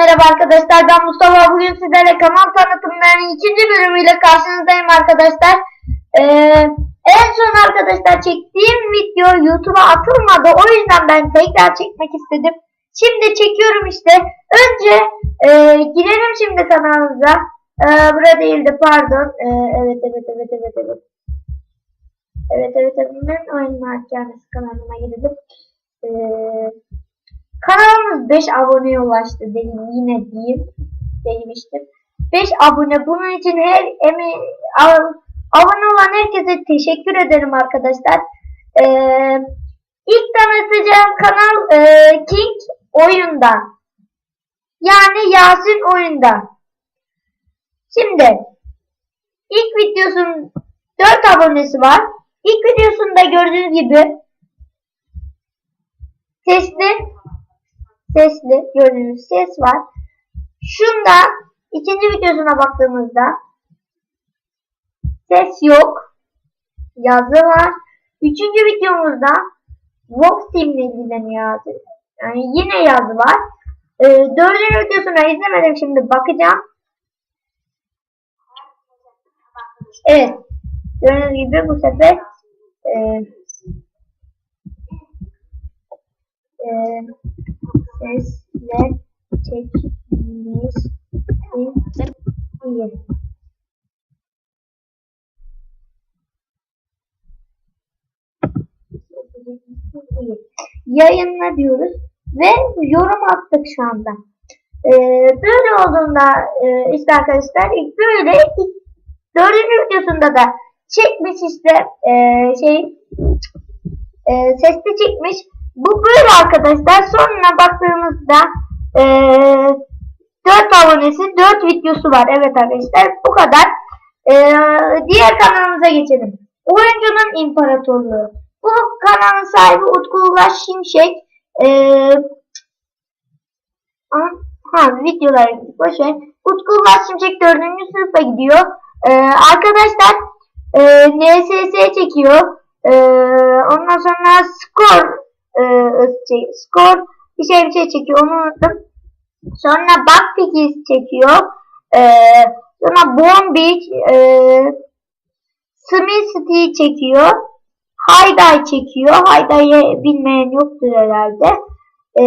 merhaba arkadaşlar. Ben Mustafa. Bugün sizlerle kanal tanıtımlarının ikinci bölümüyle karşınızdayım arkadaşlar. Ee, en son arkadaşlar çektiğim video YouTube'a atılmadı. O yüzden ben tekrar çekmek istedim. Şimdi çekiyorum işte. Önce e, girelim şimdi kanalımıza. Ee, burada değildi pardon. Ee, evet evet evet evet evet. Evet evet evet. Ben oyun mahkemesi kanalıma girelim. Ee, Kanalımız 5 aboneye ulaştı dedim yine diyeyim demiştim. 5 abone bunun için her ab- abone olan herkese teşekkür ederim arkadaşlar. Ee, ilk tanıtacağım kanal e, King oyunda. Yani Yasin oyunda. Şimdi ilk videosunun 4 abonesi var. İlk videosunda gördüğünüz gibi sesli sesli gördüğünüz ses var. Şunda ikinci videosuna baktığımızda ses yok. Yazı var. Üçüncü videomuzda Vox Team ile ilgileniyor yazı. Yani yine yazı var. Ee, dördüncü videosuna izlemedim şimdi bakacağım. Evet. Gördüğünüz gibi bu sefer e, e, sesle çekmiş iyi. iyi. Yayınla diyoruz ve yorum attık şu anda. Ee, böyle olduğunda e, işte arkadaşlar böyle dördüncü videosunda da çekmiş işte e, şey e, sesli çekmiş. Bu böyle arkadaşlar. Sonra baktığımızda e, 4 abonesi 4 videosu var. Evet arkadaşlar bu kadar. E, diğer kanalımıza geçelim. Oyuncunun İmparatorluğu. Bu kanalın sahibi Utku Ulaş Şimşek. E, ha videolar boşver. Utku Ulaş Şimşek 4. sınıfa gidiyor. E, arkadaşlar e, NSS çekiyor. E, ondan sonra skor e, şey, skor bir şey bir şey çekiyor onu unuttum. Sonra Backpickies çekiyor. E, sonra Bombik e, Smith City çekiyor. Hayday çekiyor. Hayday'ı bilmeyen yoktur herhalde. E,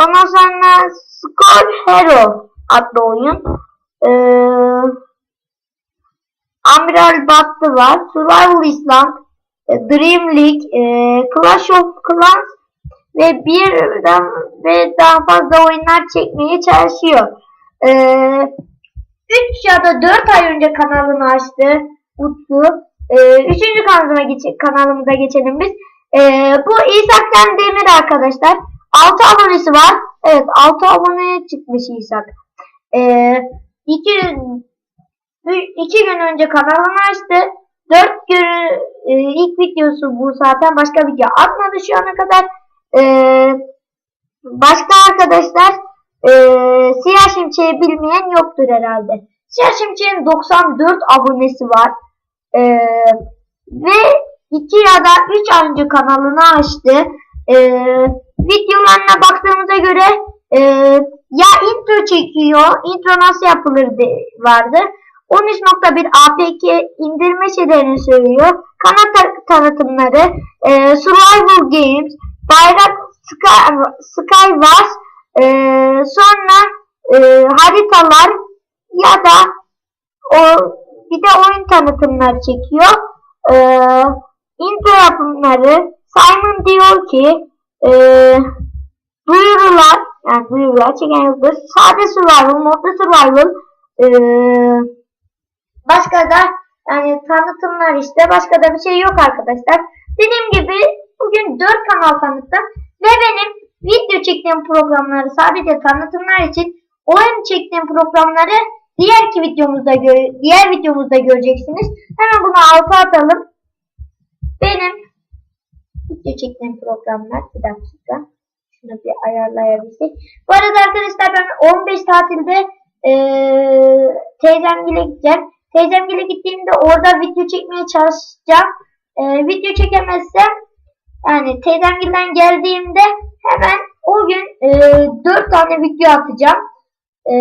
ondan sonra Score Hero adlı oyun. E, Amiral Battı var. Survival Island. Dream League, e, Clash of Clans ve birden ve daha fazla oyunlar çekmeye çalışıyor. E, 3 ya da 4 ay önce kanalını açtı Utku. E, üçüncü kanalımıza, geç kanalımıza geçelim biz. E, bu İshak Can Demir arkadaşlar. 6 abonesi var. Evet 6 aboneye çıkmış İshak. E, 2 2 gün önce kanalını açtı. 4 gün e, ilk videosu bu zaten başka video atmadı şu ana kadar. E, başka arkadaşlar e, Siyah Şimşek'i bilmeyen yoktur herhalde. Siyah Şimşek'in 94 abonesi var. E, ve 2 ya da 3 ay önce kanalını açtı. E, videolarına baktığımıza göre e, ya intro çekiyor, intro nasıl yapılır vardı. 13.1 APK indirme şeylerini söylüyor. Kanal tanıtımları, e, Survival Games, Bayrak Sky, Skywars, e, sonra e, haritalar ya da o bir de oyun tanıtımları çekiyor. E, intro yapımları Simon diyor ki e, duyurular yani duyurular çeken yoktur. Sade survival, modda survival eee Başka da yani tanıtımlar işte başka da bir şey yok arkadaşlar. Dediğim gibi bugün 4 kanal tanıttım ve benim video çektiğim programları sadece tanıtımlar için oyun çektiğim programları diğer iki videomuzda diğer videomuzda göreceksiniz. Hemen bunu alta atalım. Benim video çektiğim programlar bir dakika. Şunu bir ayarlayabilsek. Bu arada arkadaşlar ben 15 tatilde ee, teyzemgile gideceğim. Teyzemgile gittiğimde orada video çekmeye çalışacağım. Ee, video çekemezsem yani teyzemgilden geldiğimde hemen o bugün e, 4 tane video atacağım. E,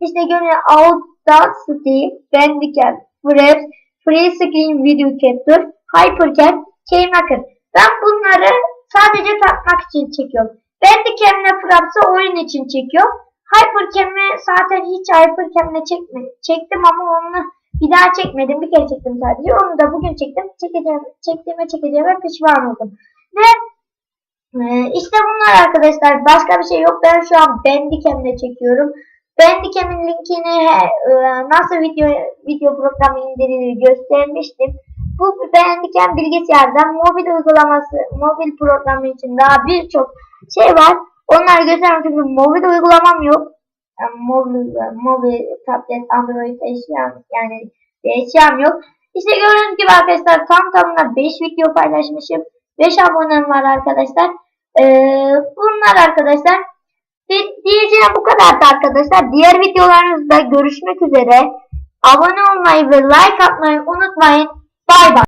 işte gene Audacity, Bandicam, Fraps, Free Video Capture, Hypercam, Keymaker. Ben bunları sadece tatmak için çekiyorum. Bandicam'le Fraps'ı oyun için çekiyorum. Hypercam'i zaten hiç Hypercam'le çekme, çektim ama onu bir daha çekmedim. Bir kere çektim sadece. Onu da bugün çektim. Çekeceğim, çektiğime çekeceğime pişman oldum. Ve ee, işte bunlar arkadaşlar. Başka bir şey yok. Ben şu an Bandicam'le çekiyorum. Bandicam'in linkini e, nasıl video video programı indirilir göstermiştim. Bu Bandicam bilgisayardan mobil uygulaması, mobil programı için daha birçok şey var. Onları göstermem çünkü mobil uygulamam yok. Yani mobil, mobil tablet, Android eşyam yani eşyam yok. İşte gördüğünüz gibi arkadaşlar tam tamına 5 video paylaşmışım. 5 abonem var arkadaşlar. Ee, bunlar arkadaşlar. Di- diyeceğim bu kadardı arkadaşlar. Diğer videolarınızda görüşmek üzere. Abone olmayı ve like atmayı unutmayın. Bay bay.